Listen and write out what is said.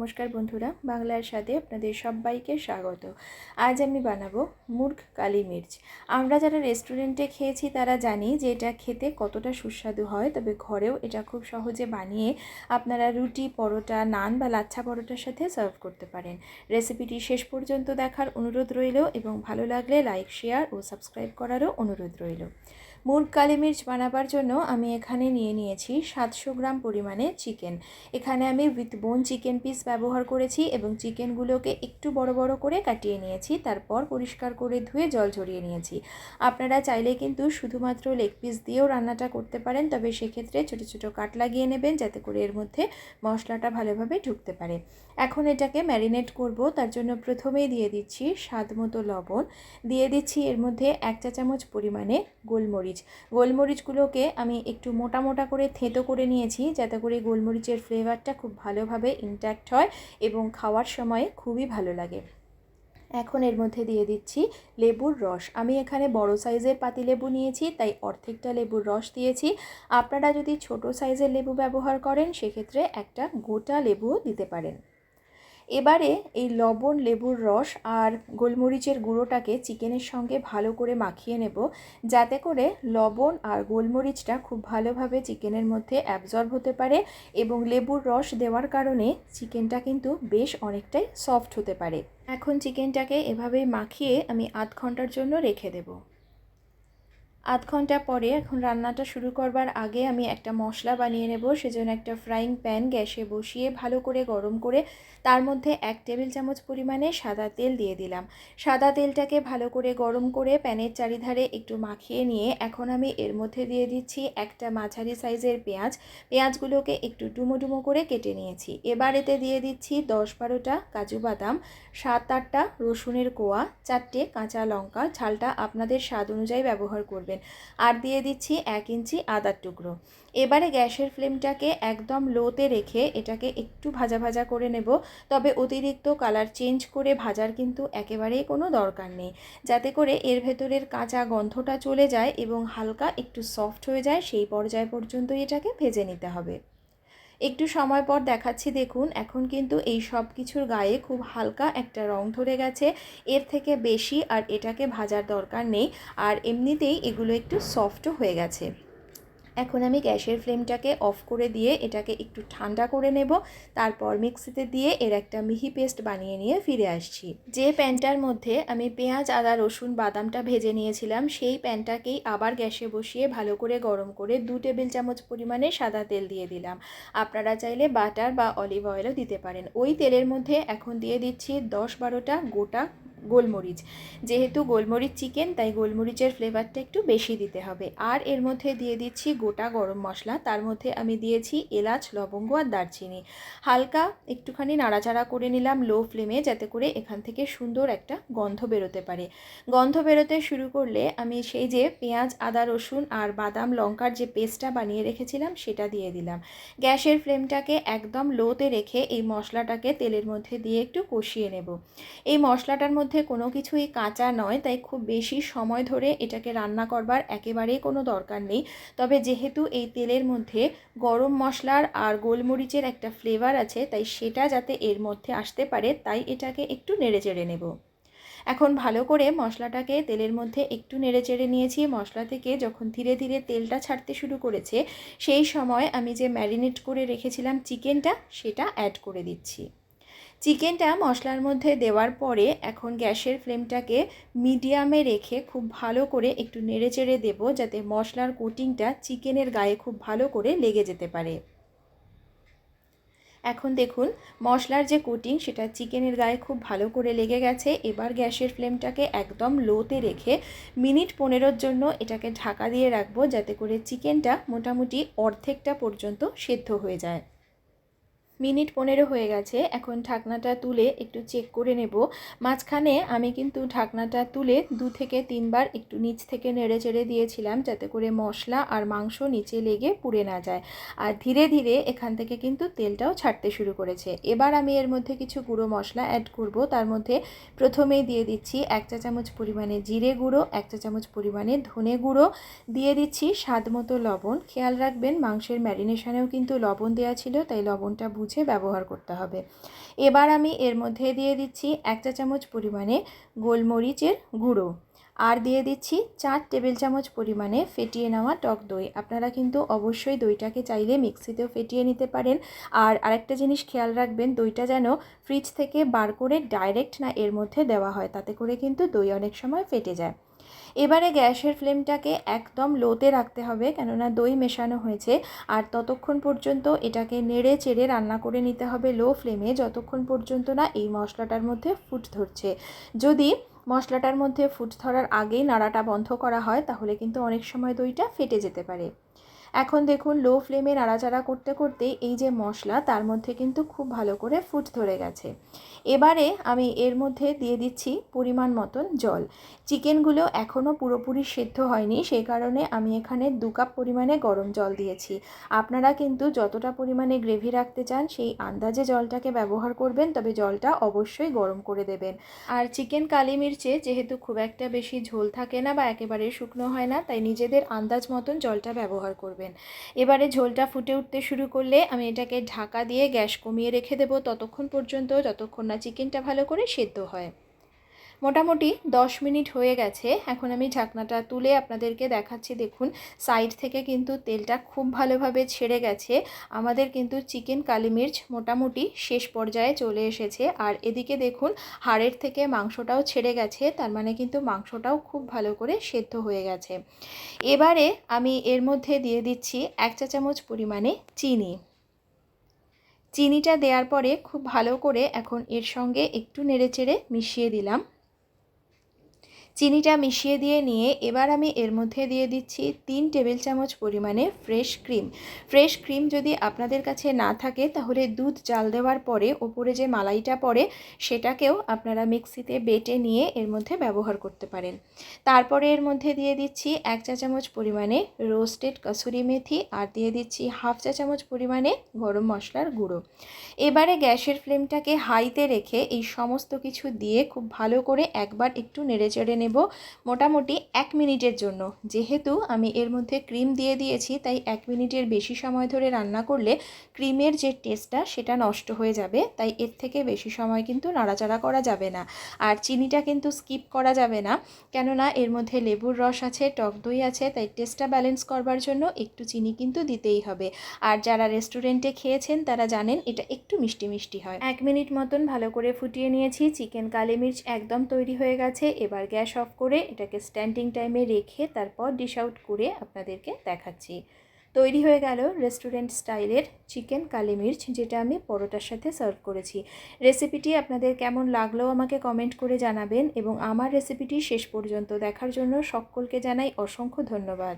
নমস্কার বন্ধুরা, বাংলার সাথে আপনাদের সবাইকে স্বাগত। আজ আমি বানাবো মুর্গ কালি মির্চ। আমরা যারা রেস্টুরেন্টে খেয়েছি তারা জানি যে এটা খেতে কতটা সুস্বাদু হয়, তবে ঘরেও এটা খুব সহজে বানিয়ে আপনারা রুটি, পরোটা, নান বা লাচ্ছা পরোটার সাথে সার্ভ করতে পারেন। রেসিপিটি শেষ পর্যন্ত দেখার অনুরোধ রইল এবং ভালো লাগলে লাইক, শেয়ার ও সাবস্ক্রাইব করারও অনুরোধ রইল। মুরগ কালি মির্চ বানাবার জন্য আমি এখানে নিয়ে নিয়েছি সাতশো গ্রাম পরিমাণে চিকেন। এখানে আমি উইথ বোন চিকেন পিস ব্যবহার করেছি এবং চিকেনগুলোকে একটু বড় বড় করে কাটিয়ে নিয়েছি, তারপর পরিষ্কার করে ধুয়ে জল ঝরিয়ে নিয়েছি। আপনারা চাইলে কিন্তু শুধুমাত্র লেগ পিস দিয়েও রান্নাটা করতে পারেন, তবে সেক্ষেত্রে ছোটো ছোটো কাট লাগিয়ে নেবেন যাতে করে এর মধ্যে মশলাটা ভালোভাবে ঢুকতে পারে। এখন এটাকে ম্যারিনেট করব, তার জন্য প্রথমেই দিয়ে দিচ্ছি স্বাদ মতো লবণ। দিয়ে দিচ্ছি এর মধ্যে এক চা চামচ পরিমাণে গোলমরিচ। গোলমরিচগুলোকে আমি একটু মোটা মোটা করে থেঁতো করে নিয়েছি যাতে করে গোলমরিচের ফ্লেভারটা খুব ভালোভাবে ইনট্যাক্ট হয় এবং খাওয়ার সময় খুবই ভালো লাগে। এখন এর মধ্যে দিয়ে দিচ্ছি লেবুর রস। আমি এখানে বড় সাইজের পাতি লেবু নিয়েছি, তাই অর্ধেকটা লেবুর রস দিয়েছি। আপনারা যদি ছোট সাইজের লেবু ব্যবহার করেন, সেক্ষেত্রে একটা গোটা লেবুও দিতে পারেন। এবারে এই লবণ, লেবুর রস আর গোলমরিচের গুঁড়োটাকে চিকেনের সঙ্গে ভালো করে মাখিয়ে নেব। যাতে করে লবণ আর গোলমরিচটা খুব ভালোভাবে চিকেনের মধ্যে অ্যাবজর্ব হতে পারে এবং লেবুর রস দেওয়ার কারণে চিকেনটা কিন্তু বেশ অনেকটাই সফট হতে পারে। এখন চিকেনটাকে এভাবেই মাখিয়ে আমি আধ ঘণ্টার জন্য রেখে দেবো। আধ ঘণ্টা পরে এখন রান্নাটা শুরু করবার আগে আমি একটা মশলা বানিয়ে নেব, সেজন্য একটা ফ্রাইং প্যান গ্যাসে বসিয়ে ভালো করে গরম করে তার মধ্যে এক টেবিল চামচ পরিমাণে সাদা তেল দিয়ে দিলাম। সাদা তেলটাকে ভালো করে গরম করে প্যানের চারিধারে একটু মাখিয়ে নিয়ে এখন আমি এর মধ্যে দিয়ে দিচ্ছি একটা মাঝারি সাইজের পেঁয়াজ। পেঁয়াজগুলোকে একটু ডুমো ডুমো করে কেটে নিয়েছি। এবার এতে দিয়ে দিচ্ছি দশ বারোটা কাজু বাদাম, সাত আটটা রসুনের কোয়া, চারটে কাঁচা লঙ্কা, ঝালটা আপনাদের স্বাদ অনুযায়ী ব্যবহার করবেন আর দিয়ে দিচ্ছি এক ইঞ্চি আদার টুকরো। এবারে গ্যাসের ফ্লেমটাকে একদম লোতে রেখে এটাকে একটু ভাজা ভাজা করে নেব। তবে অতিরিক্ত কালার চেঞ্জ করে ভাজার কিন্তু একেবারেই কোনো দরকার নেই। যাতে করে এর ভেতরের কাঁচা গন্ধটা চলে যায় এবং হালকা একটু সফট হয়ে যায়, সেই পর্যায় পর্যন্তই এটাকে ভেজে নিতে হবে। একটু সময় পর দেখাচ্ছি, দেখুন। এখন কিন্তু এই সব কিছুর গায়ে খুব হালকা একটা রং ধরে গেছে। এর থেকে বেশি আর এটাকে ভাজার দরকার নেই। আর এমনিতেই এগুলো একটু সফটও হয়ে গেছে। এখন আমি গ্যাসের ফ্লেমটাকে অফ করে দিয়ে এটাকে একটু ঠান্ডা করে নেব। তারপর মিক্সিতে দিয়ে এর একটা মিহি পেস্ট বানিয়ে নিয়ে ফিরে আসছি। যে প্যানটার মধ্যে আমি পেঁয়াজ, আদা, রসুন, বাদামটা ভেজে নিয়েছিলাম, সেই প্যানটাকেই আবার গ্যাসে বসিয়ে ভালো করে গরম করে দু টেবিল চামচ পরিমাণে সাদা তেল দিয়ে দিলাম। আপনারা চাইলে বাটার বা অলিভ অয়েলও দিতে পারেন। ওই তেলের মধ্যে এখন দিয়ে দিচ্ছি দশ বারোটা গোটা গোলমরিচ। যেহেতু গোলমরিচ চিকেন তাই গোলমরিচের ফ্লেভারটা একটু বেশি দিতে হবে। আর এর মধ্যে দিয়ে দিচ্ছি গোটা গরম মশলা। তার মধ্যে আমি দিয়েছি এলাচ, লবঙ্গ আর দারচিনি। হালকা একটুখানি নাড়াচাড়া করে নিলাম লো ফ্লেমে যাতে করে এখান থেকে সুন্দর একটা গন্ধ বেরোতে পারে। গন্ধ বেরোতে শুরু করলে আমি সেই যে পেঁয়াজ, আদা, রসুন আর বাদাম, লঙ্কার যে পেস্টটা বানিয়ে রেখেছিলাম, সেটা দিয়ে দিলাম। গ্যাসের ফ্লেমটাকে একদম লোতে রেখে এই মশলাটাকে তেলের মধ্যে দিয়ে একটু কষিয়ে নেব। এই মশলাটার মধ্যে মধ্যে কোনো কিছুই কাঁচা নয়, তাই খুব বেশি সময় ধরে এটাকে রান্না করবার একেবারেই কোনো দরকার নেই। তবে যেহেতু এই তেলের মধ্যে গরম মশলার আর গোলমরিচের একটা ফ্লেভার আছে, তাই সেটা যাতে এর মধ্যে আসতে পারে, তাই এটাকে একটু নেড়ে চেড়ে নেব। এখন ভালো করে মশলাটাকে তেলের মধ্যে একটু নেড়ে চেড়ে নিয়েছি। মশলা থেকে যখন ধীরে ধীরে তেলটা ছাড়তে শুরু করেছে, সেই সময় আমি যে ম্যারিনেট করে রেখেছিলাম চিকেনটা, সেটা অ্যাড করে দিচ্ছি। চিকেনটা মশলার মধ্যে দেওয়ার পরে এখন গ্যাসের ফ্লেমটাকে মিডিয়ামে রেখে খুব ভালো করে একটু নেড়ে চেড়ে দেবো যাতে মশলার কোটিংটা চিকেনের গায়ে খুব ভালো করে লেগে যেতে পারে। এখন দেখুন, মশলার যে কোটিং সেটা চিকেনের গায়ে খুব ভালো করে লেগে গেছে। এবার গ্যাসের ফ্লেমটাকে একদম লোতে রেখে মিনিট পনেরোর জন্য এটাকে ঢাকা দিয়ে রাখব যাতে করে চিকেনটা মোটামুটি অর্ধেকটা পর্যন্ত সেদ্ধ হয়ে যায়। মিনিট পনেরো হয়ে গেছে, এখন ঢাকনাটা তুলে একটু চেক করে নেব। মাঝখানে আমি কিন্তু ঢাকনাটা তুলে দু থেকে তিনবার একটু নিচ থেকে নেড়ে চেড়ে দিয়েছিলাম যাতে করে মশলা আর মাংস নিচে লেগে পুড়ে না যায়। আর ধীরে ধীরে এখান থেকে কিন্তু তেলটাও ছাড়তে শুরু করেছে। এবার আমি এর মধ্যে কিছু গুঁড়ো মশলা অ্যাড করব। তার মধ্যে প্রথমেই দিয়ে দিচ্ছি এক চা চামচ পরিমাণে জিরে গুঁড়ো, এক চা চামচ পরিমাণে ধনে গুঁড়ো, দিয়ে দিচ্ছি স্বাদ মতো লবণ। খেয়াল রাখবেন মাংসের ম্যারিনেশনেও কিন্তু লবণ দেওয়া ছিল, তাই লবণটা বুঝে বুঝে ব্যবহার করতে হবে। এবার আমি এর মধ্যে দিয়ে দিচ্ছি এক চা চামচ পরিমাণে গোলমরিচের গুঁড়ো। আর দিয়ে দিচ্ছি চার টেবিল চামচ পরিমাণে ফেটিয়ে নেওয়া টক দই। আপনারা কিন্তু অবশ্যই দইটাকে চাইলে মিক্সিতেও ফেটিয়ে নিতে পারেন। আর আরেকটা জিনিস খেয়াল রাখবেন, দইটা যেন ফ্রিজ থেকে বার করে ডাইরেক্ট না এর মধ্যে দেওয়া হয়, তাতে করে কিন্তু দই অনেক সময় ফেটে যায়। এবারে গ্যাসের ফ্লেমটাকে একদম লোতে রাখতে হবে, কেননা দই মেশানো হয়েছে। আর ততক্ষণ পর্যন্ত এটাকে নেড়ে চেড়ে রান্না করে নিতে হবে লো ফ্লেমে, যতক্ষণ পর্যন্ত না এই মশলাটার মধ্যে ফুট ধরছে। যদি মশলাটার মধ্যে ফুট ধরার আগেই নাড়াটা বন্ধ করা হয়, তাহলে কিন্তু অনেক সময় দইটা ফেটে যেতে পারে। এখন দেখুন, লো ফ্লেমে নাড়াচাড়া করতে করতে এই যে মশলা, তার মধ্যে কিন্তু খুব ভালো করে ফুট ধরে গেছে। এবারে আমি এর মধ্যে দিয়ে দিচ্ছি পরিমাণ মতন জল। চিকেনগুলো এখনও পুরোপুরি সেদ্ধ হয়নি সেই কারণে আমি এখানে দু কাপ পরিমাণে গরম জল দিয়েছি। আপনারা কিন্তু যতটা পরিমাণে গ্রেভি রাখতে চান, সেই আন্দাজে জলটাকে ব্যবহার করবেন, তবে জলটা অবশ্যই গরম করে দেবেন। আর চিকেন কালি মির্চে যেহেতু খুব একটা বেশি ঝোল থাকে না বা একেবারে শুকনো হয় না, তাই নিজেদের আন্দাজ মতন জলটা ব্যবহার করবেন। এবারে ঝোলটা ফুটে উঠতে শুরু করলে আমি এটাকে ঢাকা দিয়ে গ্যাস কমিয়ে রেখে দেবো। ততক্ষণ পর্যন্ত, যতক্ষণ না চিকেনটা ভালো করে সেদ্ধ হয়। মোটামুটি দশ মিনিট হয়ে গেছে। এখন আমি ঢাকনাটা তুলে আপনাদেরকে দেখাচ্ছি। দেখুন, সাইড থেকে কিন্তু তেলটা খুব ভালোভাবে ছেড়ে গেছে। আমাদের কিন্তু চিকেন কালিমির্চ মোটামুটি শেষ পর্যায়ে চলে এসেছে। আর এদিকে দেখুন, হাড়ের থেকে মাংসটাও ছেড়ে গেছে। তার মানে কিন্তু মাংসটাও খুব ভালো করে সেদ্ধ হয়ে গেছে। এবারে আমি এর মধ্যে দিয়ে দিচ্ছি এক চা চামচ পরিমাণে চিনি। চিনিটা দেওয়ার পরে খুব ভালো করে এখন এর সঙ্গে একটু নেড়েচেড়ে মিশিয়ে দিলাম। চিনিটা মিশিয়ে দিয়ে নিয়ে এবার আমি এর মধ্যে দিয়ে দিচ্ছি তিন টেবিল চামচ পরিমাণে ফ্রেশ ক্রিম। ফ্রেশ ক্রিম যদি আপনাদের কাছে না থাকে, তাহলে দুধ জাল দেওয়ার পরে ওপরে যে মালাইটা পড়ে, সেটাকেও আপনারা মিক্সিতে বেটে নিয়ে এর মধ্যে ব্যবহার করতে পারেন। তারপরে এর মধ্যে দিয়ে দিচ্ছি এক চা চামচ পরিমাণে রোস্টেড কসুরি মেথি আর দিয়ে দিচ্ছি হাফ চা চামচ পরিমাণে গরম মশলার গুঁড়ো। এবারে গ্যাসের ফ্লেমটাকে হাইতে রেখে এই সমস্ত কিছু দিয়ে খুব ভালো করে একবার একটু নেড়ে চেড়ে নেব মোটামুটি এক মিনিটের জন্য। যেহেতু আমি এর মধ্যে ক্রিম দিয়ে দিয়েছি, তাই এক মিনিটের বেশি সময় ধরে রান্না করলে ক্রিমের যে টেস্টটা সেটা নষ্ট হয়ে যাবে, তাই এর থেকে বেশি সময় কিন্তু নাড়াচাড়া করা যাবে না। আর চিনিটা কিন্তু স্কিপ করা যাবে না, কেননা এর মধ্যে লেবুর রস আছে, টক দই আছে, তাই টেস্টটা ব্যালেন্স করবার জন্য একটু চিনি কিন্তু দিতেই হবে। আর যারা রেস্টুরেন্টে খেয়েছেন, তারা জানেন এটা একটু মিষ্টি মিষ্টি হয়। এক মিনিট মতন ভালো করে ফুটিয়ে নিয়েছি, চিকেন কালি মির্চ একদম তৈরি হয়ে গেছে, এবার গ্যাস অফ করে এটাকে স্ট্যান্ডিং টাইমে রেখে তারপর ডিশ আউট করে আপনাদেরকে দেখাচ্ছি। তৈরি হয়ে গেল রেস্টুরেন্ট স্টাইলের চিকেন কালি মির্চ, যেটা আমি পরোটার সাথে সার্ভ করেছি। রেসিপিটি আপনাদের কেমন লাগল আমাকে কমেন্ট করে জানাবেন এবং আমার রেসিপিটি শেষ পর্যন্ত দেখার জন্য সকলকে জানাই অসংখ্য ধন্যবাদ।